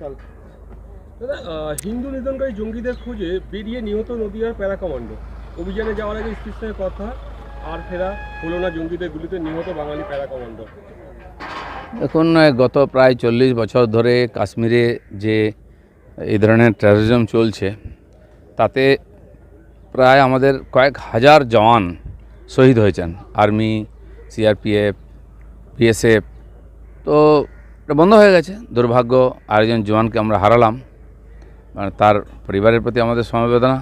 সাল দাদা হিন্দু নিধনকারী জঙ্গিদের খোঁজে বেরিয়ে নিহত নদীয়ার প্যারা কমান্ডো অভিযানে যাওয়ার আগে স্টেশনের কথা আর ফেরা হলো না জঙ্গিদের গুলিতে নিহত বাঙালি প্যারা এখন গত প্রায় চল্লিশ বছর ধরে কাশ্মীরে যে এই ধরনের টেরোরিজম চলছে তাতে প্রায় আমাদের কয়েক হাজার জওয়ান শহীদ হয়েছেন। আর্মি সিআরপিএফ বিএসএফ তো এটা বন্ধ হয়ে গেছে। দুর্ভাগ্য আরেকজন জওয়ানকে আমরা হারালাম। মানে তার পরিবারের প্রতি আমাদের সমবেদনা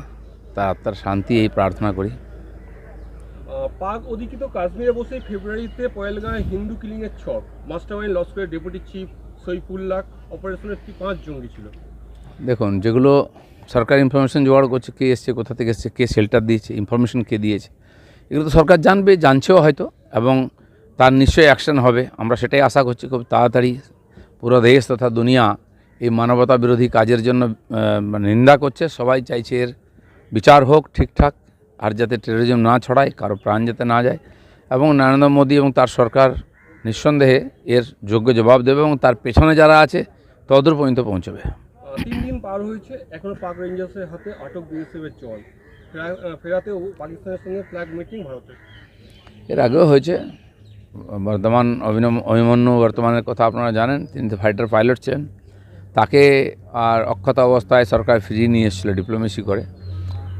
তার আত্মার শান্তি এই প্রার্থনা করি। পাক অধিকৃত কাশ্মীরে বসে ফেব্রুয়ারিতে পয়েলগাঁয়ে হিন্দু কিলিংয়ের ছক। মাস্টারমাইন্ড লস্করের ডেপুটি চিফ সৈফুল্লাহ অপারেশনের পাঁচ জঙ্গি ছিল। দেখুন যেগুলো সরকার ইনফরমেশন জোগাড় করছে কে এসছে কোথা থেকে এসছে কে শেল্টার দিয়েছে ইনফরমেশন কে দিয়েছে এগুলো তো সরকার জানবে জানছেও হয়তো এবং তার নিশ্চয়ই অ্যাকশন হবে। আমরা সেটাই আশা করছি খুব তাড়াতাড়ি পুরো দেশ তথা দুনিয়া এই মানবতা বিরোধী কাজের জন্য মানে নিন্দা করছে। সবাই চাইছে এর বিচার হোক ঠিকঠাক আর যাতে টেরোরিজম না ছড়ায় কারও প্রাণ যাতে না যায়। এবং নরেন্দ্র মোদী এবং তার সরকার নিঃসন্দেহে এর যোগ্য জবাব দেবে এবং তার পেছনে যারা আছে তদূর পর্যন্ত পৌঁছবে। তিন দিন পার হয়েছে এখনও পাক রেঞ্জার্সের হাতে আটক বিএসএফের আহ, ফেরাতেও পাকিস্তানের সঙ্গে ফ্ল্যাগ মিটিং ভারতের। এর আগেও হয়েছে। বর্তমান অভিনব অভিমন্যু বর্তমানের কথা আপনারা জানেন তিনি তো ফাইটার পাইলট ছিলেন। তাকে আর অক্ষত অবস্থায় সরকার ফিরিয়ে নিয়ে এসেছিল ডিপ্লোমেসি করে।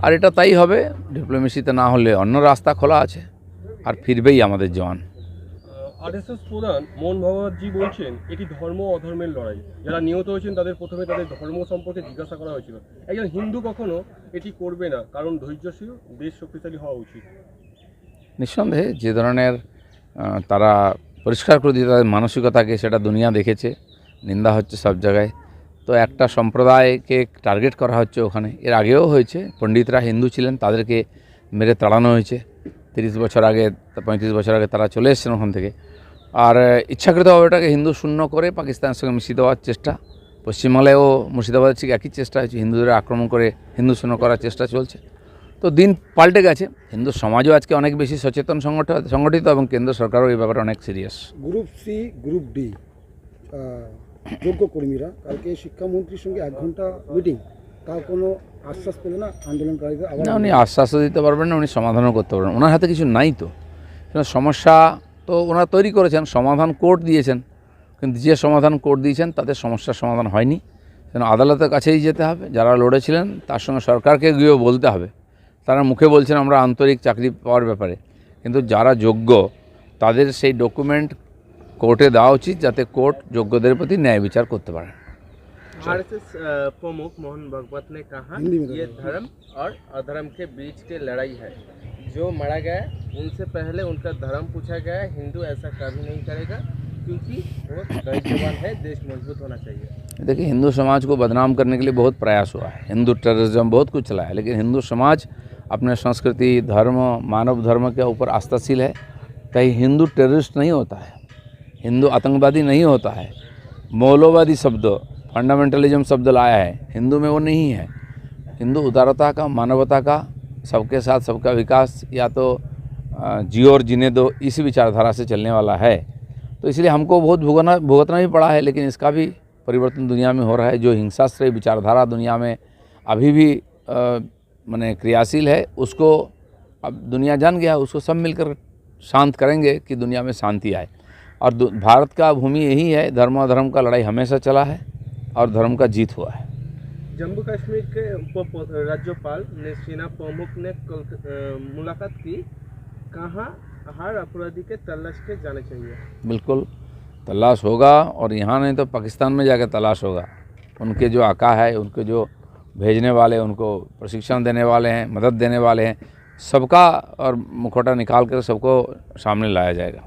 আর এটা তাই হবে ডিপ্লোমেসিতে না হলে অন্য রাস্তা খোলা আছে আর ফিরবেই আমাদের জওয়ান। আরএসএস প্রধান মোহন ভগবতজি বলছেন এটি ধর্ম অধর্মের লড়াই। যারা নিহত হয়েছেন তাদের প্রথমে তাদের ধর্ম সম্পর্কে জিজ্ঞাসা করা হয়েছিল। একজন হিন্দু কখনো এটি করবে না কারণ ধৈর্যশীল দেশ শক্তিশালী হওয়া উচিত। নিঃসন্দেহে যে ধরনের তারা পরিষ্কার করে দিয়ে তাদের মানসিকতাকে সেটা দুনিয়া দেখেছে, নিন্দা হচ্ছে সব জায়গায়। তো একটা সম্প্রদায়কে টার্গেট করা হচ্ছে ওখানে। এর আগেও হয়েছে, পণ্ডিতরা হিন্দু ছিলেন, তাদেরকে মেরে তাড়ানো হয়েছে। তিরিশ বছর আগে, পঁয়ত্রিশ বছর আগে তারা চলে এসেছেন ওখান থেকে। আর ইচ্ছাকৃতভাবে ওটাকে হিন্দু শূন্য করে পাকিস্তানের সঙ্গে মিশিয়ে দেওয়ার চেষ্টা। পশ্চিমবাংলায়ও মুর্শিদাবাদের ঠিক একই চেষ্টা হয়েছে, হিন্দুদের আক্রমণ করে হিন্দু শূন্য করার চেষ্টা চলছে। তো দিন পাল্টে গেছে। হিন্দু সমাজও আজকে অনেক বেশি সচেতন সংগঠ সংগঠিত এবং কেন্দ্র সরকারও এই ব্যাপারে অনেক serious group C group D যোগ্য কর্মীরা কালকে শিক্ষামন্ত্রীর সঙ্গে এক ঘণ্টা মিটিং তার কোনো আশ্বাস পেলে না আন্দোলনকারীদের না উনি আশ্বাসও দিতে পারবেন না উনি সমাধানও করতে পারবেন ওনার হাতে কিছু নাই তো। সমস্যা তো ওনারা তৈরি করেছেন সমাধান কোর্ট দিয়েছেন। কিন্তু যে সমাধান কোর্ট দিয়েছেন তাদের সমস্যার সমাধান হয়নি। যেন আদালতের কাছেই যেতে হবে। যারা লড়েছিলেন তার সঙ্গে সরকারকে গিয়েও বলতে হবে। তারা মুখে বলছেন আমরা আন্তরিক চাকরি পাওয়ার ব্যাপারে কিন্তু যারা যোগ্য তাদের সেই ডকুমেন্ট কোর্টে দেওয়া উচিত যাতে কোর্ট যোগ্যদের প্রতি ন্যায় বিচার করতে পারে आरएसएस प्रमुख मोहन भगवत ने कहा हिंदी में ये धर्म और अधर्म के बीच की लड़ाई है जो मरा गया उनसे पहले उनका धर्म पूछा गया है हिंदू ऐसा कभी नहीं करेगा क्योंकि वो नौजवान है देश मजबूत होना चाहिए देखिए हिंदू समाज को बदनाम करने के लिए बहुत प्रयास हुआ है हिंदू टेररिज्म बहुत कुछ चला है लेकिन हिंदू समाज अपने संस्कृति धर्म मानव धर्म के ऊपर आस्थाशील है। कहीं हिंदू टेररिस्ट नहीं होता है हिंदू आतंकवादी नहीं होता है। मौलवादी शब्द फंडामेंटलिज्म शब्द लाया है हिंदू में वो नहीं है। हिंदू उदारता का मानवता का सबके साथ सबका विकास या तो जियो और जीने दो इसी विचारधारा से चलने वाला है। तो इसलिए हमको बहुत भुगतना भुगतना भी पड़ा है लेकिन इसका भी परिवर्तन दुनिया में हो रहा है। जो हिंसाश्रय विचारधारा दुनिया में अभी भी अ, माने क्रियाशील है उसको अब दुनिया जान गया उसको सब मिलकर शांत करेंगे कि दुनिया में शांति आए। और भारत का भूमि यही है धर्म अधर्म का लड़ाई हमेशा चला है और धर्म का जीत हुआ है। जम्मू कश्मीर के उप राज्यपाल ने सेना प्रमुख ने कल मुलाकात की। कहाँ हर अपराधी के तलाश के जाने चाहिए। बिल्कुल तलाश होगा और यहाँ नहीं तो पाकिस्तान में जाकर तलाश होगा। उनके जो आका है उनके जो भेजने वाले, उनको प्रशिक्षण देने वाले हैं, मदद देने वाले हैं, सबका और मुखौटा निकाल कर सबको सामने लाया जाएगा।